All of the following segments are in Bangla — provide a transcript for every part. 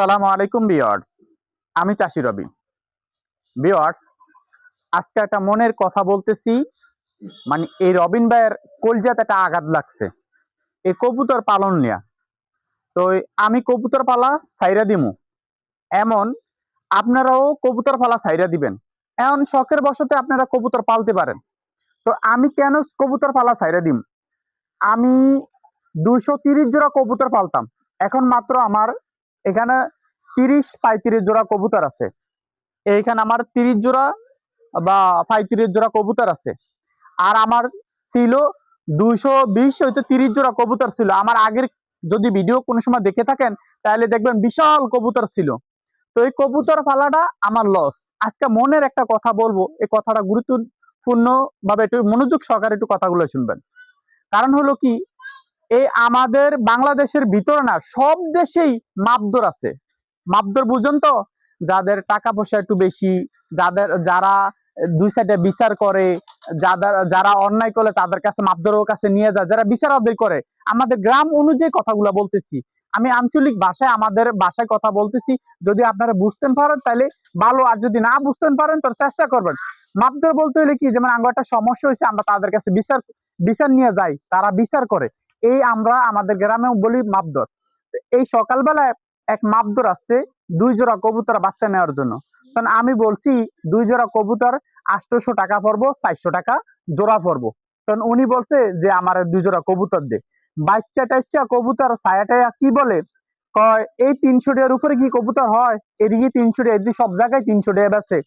আসসালামু আলাইকুম বিয়ার্স আমি চাষি রবি। বিয়ার্স আজকে একটা মনের কথা বলতেছি। মানে এই রবিন ভাইয়ের কলজাতে একটা আঘাত লাগছে। এই কবুতর পালন নিয়া। তো আমি কবুতর পালা সাইরা দিমু। এমন, আপনারাও কবুতর পালা সাইরা দিবেন। এমন শখের বশতে আপনারা কবুতর পালতে পারেন। তো আমি কেন কবুতর পালা সাইরা দিম? আমি দুইশো তিরিশ জোড়া কবুতর পালতাম। এখন মাত্র আমার এখানে তিরিশ পঁয়ত্রিশ জোড়া কবুতর আছে। এইখানে আমার তিরিশ জোড়া বা পঁয়ত্রিশ জোড়া কবুতর আছে। আর আমার ছিল দুইশো বিশ হইতে তিরিশ জোড়া কবুতর ছিল। আমার আগের যদি ভিডিও কোনো সময় দেখে থাকেন, তাহলে দেখবেন বিশাল কবুতর ছিল। তো এই কবুতর ফালাটা আমার লস আজকে মনের একটা কথা বলব, এই কথাটা গুরুত্বপূর্ণ ভাবে একটু মনোযোগ সহকারে একটু কথাগুলো শুনবেন। কারণ হলো কি এই আমাদের বাংলাদেশের ভিতরে না, সব দেশেই মাপদর আছে। মাপদর বুঝেন তো, যাদের টাকা পয়সা একটু বেশি, যাদের, যারা দুই সাইডে বিচার করে, যাদের, যারা অন্যায় করে তাদের কাছে মাপদরের কাছে নিয়ে যায়, যারা বিচার আদায় করে। আমাদের গ্রাম অনুযায়ী কথাগুলো বলতেছি। আমি আঞ্চলিক ভাষায় আমাদের ভাষায় কথা বলতেছি। যদি আপনারা বুঝতে পারেন তাহলে ভালো। আর যদি না বুঝতে পারেন তো চেষ্টা করবেন। মাপদর বলতে হলে কি, যেমন আমার একটা সমস্যা হয়েছে, আমরা তাদের কাছে বিচার বিচার নিয়ে যাই, তারা বিচার করে। এই আমরা আমাদের গ্রামেও বলি মাপদর। এই সকালবেলায় এক মাপদর আসছে দুই জোড়া কবুতর বাচ্চা নেওয়ার জন্য। তখন আমি বলছি দুই জোড়া কবুতর আটশোশো টাকা পড়ব, চারশো টাকা জোড়া পড়ব। তখন উনি বলছে যে আমার দুই জোড়া কবুতর দে। বাচ্চা টাচ্চা কবুতর ছায়াটায়া কি বলে? কয়, এই তিনশো টাকার উপরে কি কবুতর হয়? এদিকে তিনশো টাকা, এদিকে সব জায়গায় তিনশো টাকা বেছে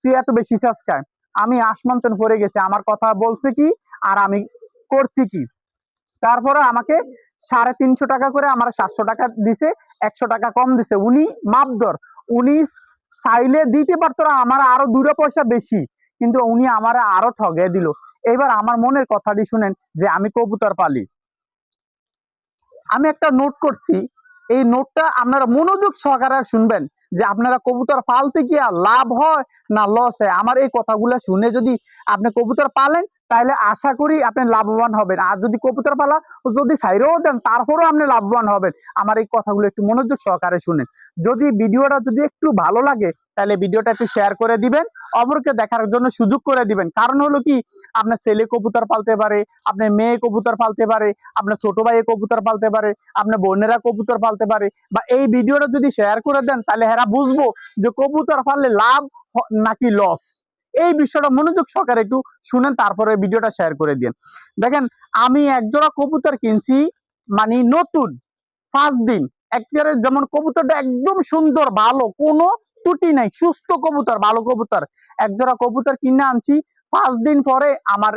তুই এত বেশি চাষ খায় আমি আসমান্তন পড়ে গেছে। আমার কথা বলছে কি আর আমি করছি কি? তারপরে আমাকে সাড়ে তিনশো টাকা করে আমার সাতশো টাকা দিছে, একশো টাকা কম দিছে। উনি মাপদর। উনি চাইলে দিতে পারতো না, আমার আরও দুটো পয়সা বেশি, কিন্তু উনি আমার আরও ঠগে দিল। এবার আমার মনের কথাটি শুনেন যে আমি কবুতর পালি। আমি একটা নোট করছি। এই নোটটা আপনারা মনোযোগ সহকারে শুনবেন যে আপনারা কবুতর পালতে গিয়া লাভ হয় না লস হয়। আমার এই কথাগুলো শুনে যদি আপনি কবুতর পালেন তাহলে আশা করি আপনি লাভবান হবেন। আর যদি কবুতর পালা যদি সাইরেও দেন, তারপরেও আপনি লাভবান হবেন। আমার এই কথাগুলো একটু মনোযোগ সহকারে শুনেন। যদি ভিডিওটা যদি একটু ভালো লাগে তাহলে ভিডিওটা একটু শেয়ার করে দিবেন, অপরকে দেখার জন্য সুযোগ করে দিবেন। কারণ হলো কি, আপনার ছেলে কবুতর পালতে পারে, আপনার মেয়ে কবুতর পালতে পারে, আপনার ছোট ভাইয়ে কবুতর পালতে পারে, আপনার বোনেরা কবুতর পালতে পারে। বা এই ভিডিওটা যদি শেয়ার করে দেন তাহলে হেরা বুঝব যে কবুতর পাললে লাভ নাকি লস এই বিষয়টা মনোযোগ সহকারে একটু শুনেন, তারপরে ভিডিওটা শেয়ার করে দিন। দেখেন, আমি একজোড়া কবুতর কিনছি মানে নতুন পাঁচ দিন। একেবারে যেমন কবুতরটা একদম সুন্দর, ভালো, কোনো ত্রুটি নাই, সুস্থ কবুতর, ভালো কবুতর। একজোড়া কবুতর কিনে আনছি পাঁচ দিন পরে আমার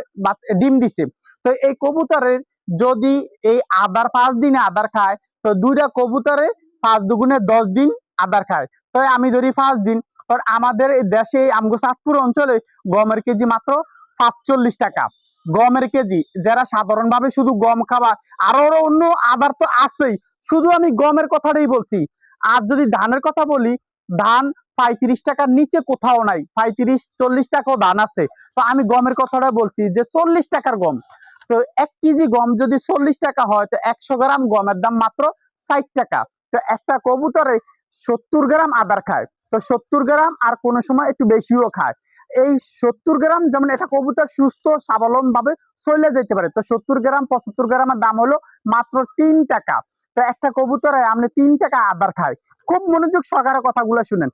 ডিম দিছে। তো এই কবুতরের যদি এই আদার পাঁচ দিনে আদার খায়, তো দুইটা কবুতরে পাঁচ দুগুণে দশ দিন আদার খায়। তো আমি ধরি পাঁচ দিন তো আমাদের এই দেশে আমগো চাঁদপুর অঞ্চলে গমের কেজি মাত্র সাতচল্লিশ টাকা। গমের কেজি, যারা সাধারণভাবে শুধু গম খাবা আরও আরও অন্য আদার তো আছেই। শুধু আমি গমের কথাটাই বলছি। আর যদি ধানের কথা বলি, ধান পঁয়ত্রিশ টাকার নিচে কোথাও নাই। পঁয়ত্রিশ, চল্লিশ টাকাও ধান আছে। তো আমি গমের কথাটা বলছি যে চল্লিশ টাকার গম। তো এক কেজি গম যদি চল্লিশ টাকা হয়, তো একশো গ্রাম গমের দাম মাত্র ষাট টাকা। তো একটা কবুতরে সত্তর গ্রাম আদার খায়। তো সত্তর গ্রাম আর কোনো সময় একটু বেশিও খায়। এই সত্তর গ্রাম যেমন এটা কবুতর সুস্থ, স্বাবলম্বভাবে চলে যেতে পারে। তো সত্তর গ্রাম, পঁচাত্তর গ্রামের দাম হলো মাত্র তিন টাকা। তো একটা কবুতরে আপনি তিন টাকা আদার খায়। খুব মনোযোগ সহকারে কথাগুলো শুনেন।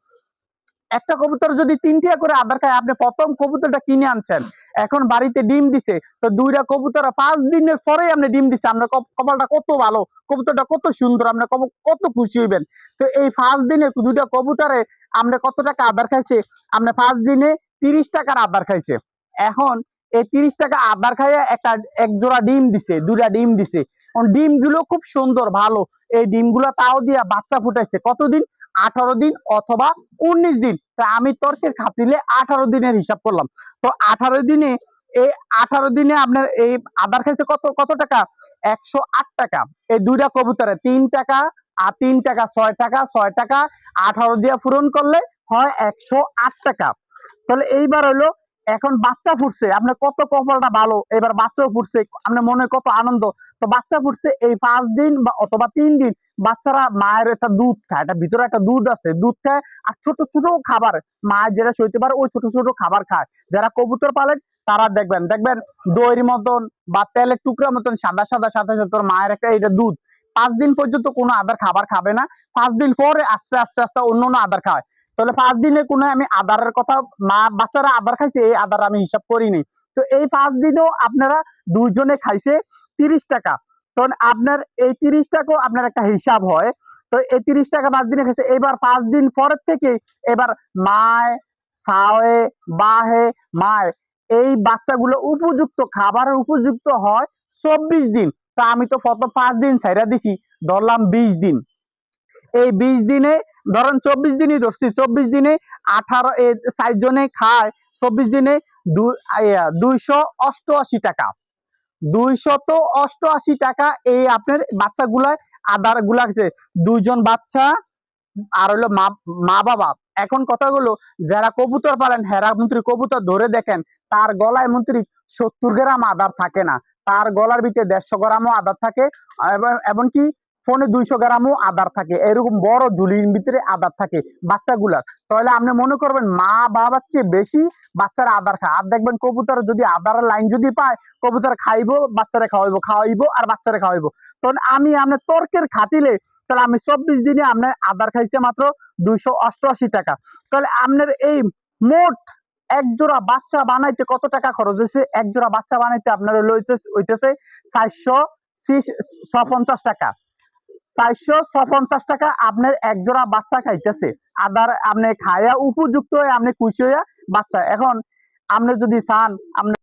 একটা কবুতর যদি তিন টাকা করে আদার খায়, আপনি প্রথম কবুতরটা কিনে আনছেন। এখন বাড়িতে ডিম দিছে, তো দুইটা কবুতর পাঁচ দিনের পরে আপনি ডিম দিছে। কপ- কপালটা কত ভালো, কবুতরটা কত সুন্দর, আপনার কব- কত খুশি হইবেন। তো এই পাঁচ দিনে দুইটা কবুতরে আপনি কত টাকা আদার খাইছে? আমরা পাঁচ দিনে তিরিশ টাকার আদার খাইছে। এখন এই তিরিশ টাকা আদার খাইয়ে একটা এক জোড়া ডিম দিছে, দুইটা ডিম দিছে। ডিমগুলো খুব সুন্দর, ভালো। এই ডিমগুলো তাও দিয়া বাচ্চা ফুটাইছে। কতদিন? আঠারো দিন অথবা উনিশ দিন। তা আমি তর্কের খাতিলে আঠারো দিনের হিসাব করলাম। তো আঠারো দিনে, এই আঠারো দিনে আপনার এই আদার খাইছে কত কত টাকা? একশো আট টাকা। এই দুইটা কবুতরে তিন টাকা আর তিন টাকা ছয় টাকা ছয় টাকা আঠারো দিয়ে পূরণ করলে হয় একশো আট টাকা। তাহলে এইবার হলো এখন বাচ্চা ফুটছে, আপনার কত কপালটা ভালো, এবার বাচ্চাও ফুটছে, আপনার মনে কত আনন্দ। তো বাচ্চা ফুটছে এই পাঁচ দিন বা অথবা তিন দিন, বাচ্চারা মায়ের একটা দুধ খায়, এটা ভিতরে একটা দুধ আছে, দুধ খায়, আর ছোট ছোট খাবার মায়ের যেটা সইতে পারে, ওই ছোট ছোট খাবার খায়। যারা কবুতর পালেন, তারা দেখবেন দেখবেন দইয়ের মতন বা তেলের টুকরা মতন সাদা সাদা সাথে সাথে তোর মায়ের একটা এটা দুধ। পাঁচ দিন পর্যন্ত কোনো আদার খাবার খাবে না, পাঁচ দিন পরে আস্তে আস্তে আস্তে অন্য অন্য আদার খায়। তাহলে পাঁচ দিনে কোনো আমি আদারের কথা, মা বাচ্চারা আদার খাইছে, এই আদার আমি হিসাব করিনি তো এই পাঁচ দিনেও আপনারা দুইজনে খাইছে তিরিশ টাকা। তখন আপনার এই তিরিশ টাকাও আপনার একটা হিসাব হয়। তো এই তিরিশ টাকা পাঁচ দিনে খাইছে। এবার পাঁচ দিন পরের থেকে এবার মায়, সাওয়ে, বাহে, মায়, এই বাচ্চাগুলো উপযুক্ত, খাবারের উপযুক্ত হয় চব্বিশ দিন। তা আমি তো কত পাঁচ দিন ছাইরা দিছি, ধরলাম বিশ দিন। এই বিশ দিনে ধরেন চব্বিশ দিনই ধরছি, চব্বিশ দিনে আঠারো ষাট জনে খায়, চব্বিশ দিনে দুইশো অষ্টআশি টাকা। দুইশত অষ্টআশি টাকা, এই আপনার বাচ্চাগুলা আদারগুলা আছে। দুইজন বাচ্চা আর হলো মা বাবা। এখন কথাগুলো যারা কবুতর পালেন, হেরা মন্ত্রী কবুতর ধরে দেখেন, তার গলায় মন্ত্রী সত্তর গ্রাম আদার থাকে না। তার গলার ভিতরে দেড়শো গ্রামও আদার থাকে, এবং- এমনকি ফোনে দুইশো গ্রামও আদার থাকে। এরকম বড় ঝুলির ভিতরে আদার থাকে বাচ্চাগুলার তাহলে আপনি মনে করবেন মা বাবার চেয়ে বেশি বাচ্চারা আদার খায়। আর দেখবেন কবুতর যদি আদারের লাইন যদি পায়, কবুতর খাইবো, বাচ্চারা খাওয়াইবো খাওয়াইবো আর বাচ্চারা খাওয়াইবো। তখন আমি আপনার তর্কের খাতিলে তাহলে আমি চব্বিশ দিনে আপনার আদার খাইছে মাত্র দুইশো অষ্টআশি টাকা। তাহলে আপনার এই মোট এক জোড়া বাচ্চা বানাইতে কত টাকা খরচ হয়েছে? এক জোড়া বাচ্চা বানাইতে আপনার লইছে হইতেছে চারশো পঞ্চাশ টাকা। টাকা আপনার একজোড়া বাচ্চা খাইতেছে। আদার আপনি উপযুক্ত হয়ে আপনি খুশি হইয়া বাচ্চা। এখন আপনি যদি চান, আপনি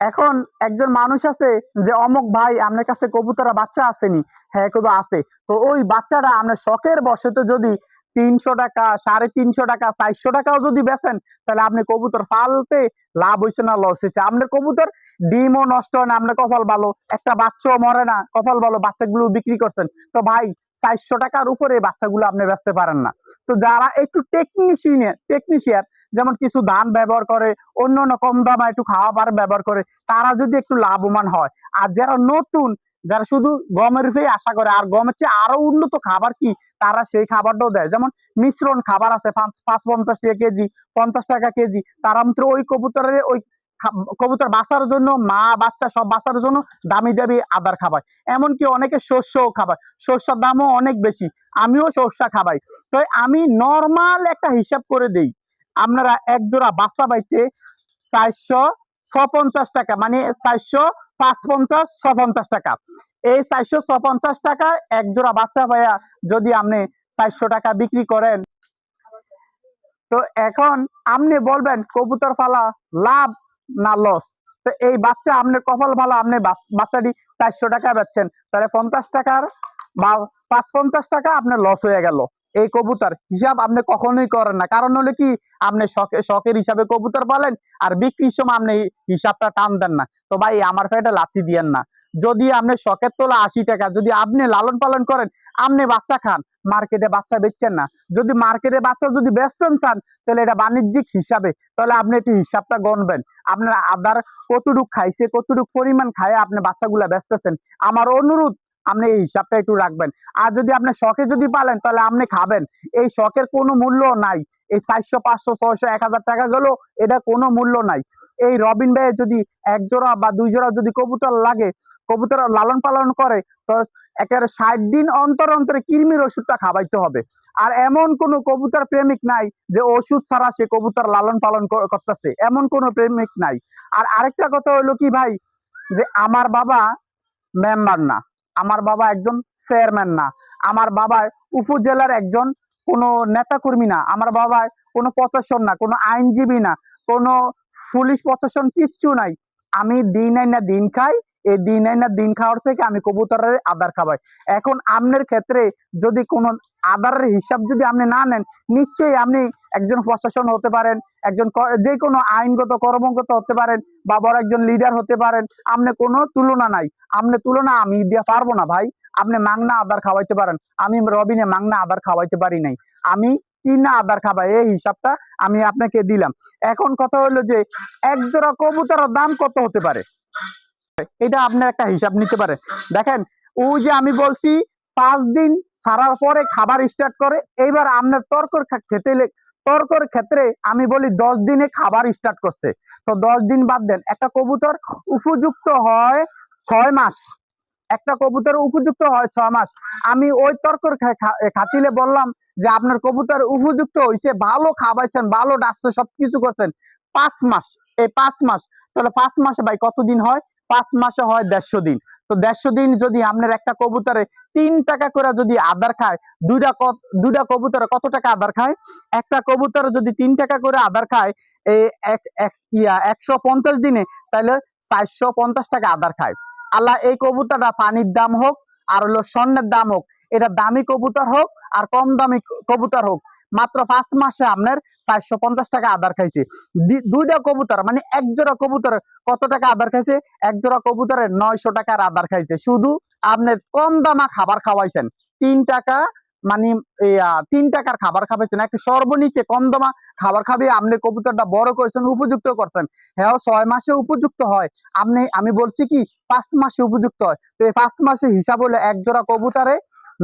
এখন একজন মানুষ আছে যে অমুক ভাই আপনার কাছে কবুতরা বাচ্চা আসেনি হ্যাঁ কবু আছে। তো ওই বাচ্চাটা আপনার শখের বসতে যদি তিনশো টাকা, সাড়ে তিনশো টাকা, চারশো টাকাও যদি বেচেন, তাহলে আপনি কবুতর পালতে লাভ হয়েছে না লস হয়েছে আপনার কবুতর ডিমও নষ্ট হয় না, আপনার কপাল ভালো। একটা বাচ্চাও মরে না, কপাল ভালো বাচ্চাগুলো বিক্রি করছেন। তো ভাই, চারশো টাকার উপরে বাচ্চাগুলো আপনি বেচতে পারেন না। তো যারা একটু টেকনিশিয়ান টেকনিশিয়ান যেমন কিছু ধান ব্যবহার করে অন্য অন্য কম দামে একটু খাওয়াবার ব্যবহার করে, তারা যদি একটু লাভবান হয়। আর যারা নতুন যারা শুধু গমের উপরেই আশা করে, আর গমের চেয়ে আরও উন্নত খাবার কি? তারা সেই খাবারটাও দেয়। যেমন মিশ্রণ খাবার আছে, পাঁচ পঞ্চাশ টাকা কেজি, পঞ্চাশ টাকা কেজি। তারা মাত্র ওই কবুতরের, ওই কবুতর বাঁচার জন্য, মা, বাচ্চা সব বাঁচার জন্য দামি দামি আদার খাবার। এমনকি অনেকে শস্যও খাবার। শস্যের দামও অনেক বেশি। আমিও শস্য খাবাই। তো আমি নর্মাল একটা হিসাব করে দেই। আপনারা এক জোড়া বাচ্চা পাইতে চারশো ছপঞ্চাশ টাকা মানে চারশো পাঁচ পঞ্চাশ ছপঞ্চাশ টাকা। এই চারশো ছপঞ্চাশ টাকা, এক জোড়া বাচ্চা পাইয়া যদি আপনি চারশো টাকা বিক্রি করেন। তো এখন আপনি বলবেন, কবুতর পালা লাভ না লস তো এই বাচ্চা আপনার কপাল ভালো, আপনি বাচ্চাটি চারশো টাকা বেচছেন। তাহলে পঞ্চাশ টাকার বা পাঁচ পঞ্চাশ টাকা আপনার লস হয়ে গেল। এই কবুতর হিসাব আপনি কখনোই করেন না। কারণ হলো কি, আপনি শখে, শখের হিসাবে কবুতর পালেন, আর বিক্রির সময় আপনি হিসাবটা টান দেন না। তো ভাই, আমার পেটে লাথি দিয়েন না। যদি আপনি শখের তোলা আশি টাকা, যদি আপনি লালন পালন করেন, আপনি বাচ্চা খান। মার্কেটে বাচ্চা বেচছেন না। যদি মার্কেটে বাচ্চা যদি বেচতেন চান, তাহলে এটা বাণিজ্যিক হিসাবে, তাহলে আপনি একটু হিসাবটা গণবেন। আপনার আদার কতটুক খাইছে, কতটুক পরিমাণ খায় আপনি বাচ্চাগুলা বেচতেছেন? আমার অনুরোধ, আপনি এই হিসাবটা একটু রাখবেন। আর যদি আপনি শখে যদি পালেন, তাহলে আপনি খাবেন। এই শখের কোনো মূল্য নাই। এই চারশো, পাঁচশো, ছয়শো, এক হাজার টাকা গেলো এটা কোনো মূল্য নাই। এই রবিন ভাই যদি এক জোড়া বা দুই জোড়া যদি কবুতর লাগে কবুতর লালন পালন করে, তো একেবারে ষাট দিন অন্তর অন্তরে কৃমির ওষুধটা খাওয়াইতে হবে। আর এমন কোন কবুতর প্রেমিক নাই যে ওষুধ ছাড়া সে কবুতর লালন পালন কর- করতেছে। এমন কোন প্রেমিক নাই। আর আরেকটা কথা হলো কি ভাই, যে আমার বাবা মেম্বার না। আমার বাবা একজন চেয়ারম্যান না। আমার বাবা উপজেলার একজন কোনো নেতাকর্মী না। আমার বাবা কোনো প্রশাসন না, কোনো আইনজীবী না, কোনো পুলিশ প্রশাসন কিচ্ছু নাই। আমি দিন আই না দিন খাই এই দিন না দিন খাওয়ার থেকে আমি কবুতরের আদার খাওয়াই। এখন আপনার ক্ষেত্রে যদি কোনো আদারের হিসাব যদি আপনি না নেন, নিশ্চয়ই আপনি একজন প্রশাসন হতে পারেন, একজন যে কোনো আইনগত কর্মগত হতে পারেন বা বড় একজন লিডার হতে পারেন, আপনি কোনো তুলনা নাই। আপনি তুলনা আমি দিয়ে পারব না ভাই। আপনি মাংনা আদার খাওয়াইতে পারেন। আমি রবিনে মাংনা আদার খাওয়াইতে পারি নাই। আমি কি না আদার খাবা এই হিসাবটা আমি আপনাকে দিলাম। এখন কথা হলো যে এক জোড়া কবুতরের দাম কত হতে পারে? এটা আপনার একটা হিসাব নিতে পারে। দেখেন, ওই যে আমি বলছি, পাঁচ দিন সারার পরে খাবার স্টার্ট করে, এইবার আপনার তর্কর খেতে তর্কর ক্ষেত্রে আমি বলি দশ দিনে খাবার স্টার্ট করছে। তো দশ দিন বাদ দেন, একটা কবুতর উপযুক্ত হয় ছয় মাস। একটা কবুতর উপযুক্ত হয় ছয় মাস। আমি ওই তর্কর খাতিলে বললাম যে আপনার কবুতর উপযুক্ত হয়েছে ভালো খাওয়াইছেন ভালো ডাকছে, সবকিছু করছেন, পাঁচ মাস। এই পাঁচ মাস, তাহলে পাঁচ মাসে ভাই কতদিন হয়? পাঁচ মাসে হয় দেড়শো দিন। তো দেড়শো দিন যদি আপনার একটা কবুতরে তিন টাকা করে যদি আদার খায়, দুইটা দুইটা কবুতরে কত টাকা আদার খায়? একটা কবুতরে যদি তিন টাকা করে আদার খায় এই এক এক একশো পঞ্চাশ দিনে তাহলে চারশো পঞ্চাশ টাকা আদার খায়। আল্লাহ এই কবুতরটা পানির দাম হোক, আর হলো স্বর্ণের দাম হোক, এটা দামি কবুতর হোক, আর কম দামি কবুতর হোক, মাত্র পাঁচ মাসে আপনার চারশো পঞ্চাশ টাকা আদার খাইছে। দুইটা কবুতর মানে এক জোড়া কবুতর কত টাকা আদার খাইছে? এক জোড়া কবুতরের নয়শো টাকার আদার খাইছে। শুধু আপনার কম দামা খাবার খাওয়াইছেন। তিন টাকা মানে তিন টাকার খাবার খাওয়াইছেন। একটা সর্বনিচে কম দামা খাবার খাবে। আপনি কবুতরটা বড় করেছেন, উপযুক্ত করছেন। হ্যাঁ ছয় মাসে উপযুক্ত হয়। আপনি, আমি বলছি কি, পাঁচ মাসে উপযুক্ত হয়। তো এই পাঁচ মাসে হিসাব হলো এক জোড়া কবুতরে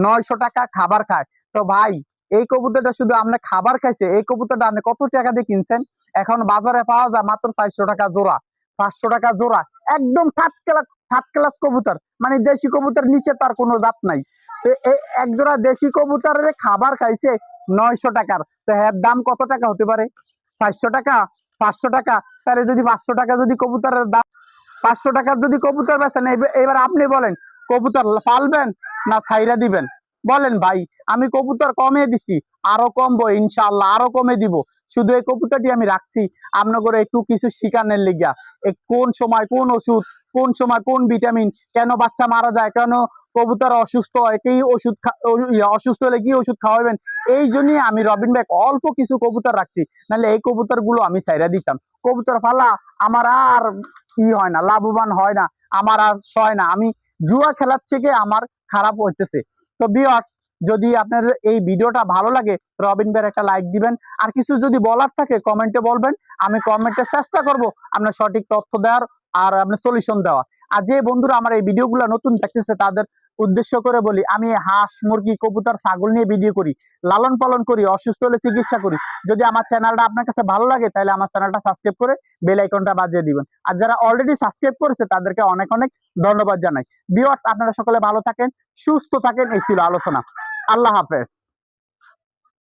নয়শো টাকা খাবার খায়। তো ভাই এই কবুতরটা শুধু আপনি খাবার খাইছে, এই কবুতরটা আপনি কত টাকা দিয়ে কিনছেন? এখন বাজারে পাওয়া যায় মাত্র চারশো টাকা জোড়া, পাঁচশো টাকা জোড়া, একদম থার্ড ক্লাস থার্ড ক্লাস কবুতর মানে দেশি কবুতর নিচে তার কোনো জাত নাই। এক জোড়া দেশি কবুতরের খাবার খাইছে নয়শো টাকার। তো এর দাম কত টাকা হতে পারে? চারশো টাকা, পাঁচশো টাকা, তাহলে যদি পাঁচশো টাকা যদি কবুতরের দাম, পাঁচশো টাকার যদি কবুতর এবার- এবার আপনি বলেন, কবুতর পালবেন না ছাইরা দিবেন? বলেন ভাই, আমি কবুতর কমে দিছি, আরও কমবো, ইনশাআল্লাহ আরও কমে দিব। শুধু এই কবুতরটি আমি রাখছি আপনার করে একটু কিছু শিকানের লিগা। কোন সময় কোন ওষুধ, কোন সময় কোন ভিটামিন, কেন বাচ্চা মারা যায়, কেন কবুতর অসুস্থ হয়, কি ওষুধ খা- অসুস্থ হলে কি ওষুধ খাওয়াবেন? এই জন্যই আমি রবিন ভাই অল্প কিছু কবুতর রাখছি, নাহলে এই কবুতরগুলো আমি সাইরা দিতাম। কবুতর ফালা, আমার আর ই হয় না, লাভবান হয় না, আমার আর সয় না। আমি জুয়া খেলার থেকে আমার খারাপ হইতেছে। তো বিয়ার্স যদি আপনার এই ভিডিওটা ভালো লাগে, রবিন বের একটা লাইক দিবেন। আর কিছু যদি বলার থাকে কমেন্টে বলবেন, আমি কমেন্টে চেষ্টা করব আপনার সঠিক তথ্য দেওয়ার আর আপনার সলিউশন দেওয়া আর যে বন্ধুরা আমার এই ভিডিওগুলো নতুন দেখতেছে, তাদের উদ্দেশ্য করে বলি, আমি হাঁস, মুরগি, কবুতর, ছাগল নিয়ে ভিডিও করি, লালন পালন করি, অসুস্থ হলে চিকিৎসা করি। যদি আমার চ্যানেলটা আপনার কাছে ভালো লাগে, তাহলে আমার চ্যানেলটা সাবস্ক্রাইব করে বেল আইকনটা বাজিয়ে দিবেন। আর যারা অলরেডি সাবস্ক্রাইব করেছে, তাদেরকে অনেক অনেক ধন্যবাদ জানাই। ভিউয়ার্স আপনারা সকলে ভালো থাকেন, সুস্থ থাকেন, এই ছিল আলোচনা। আল্লাহ হাফেজ।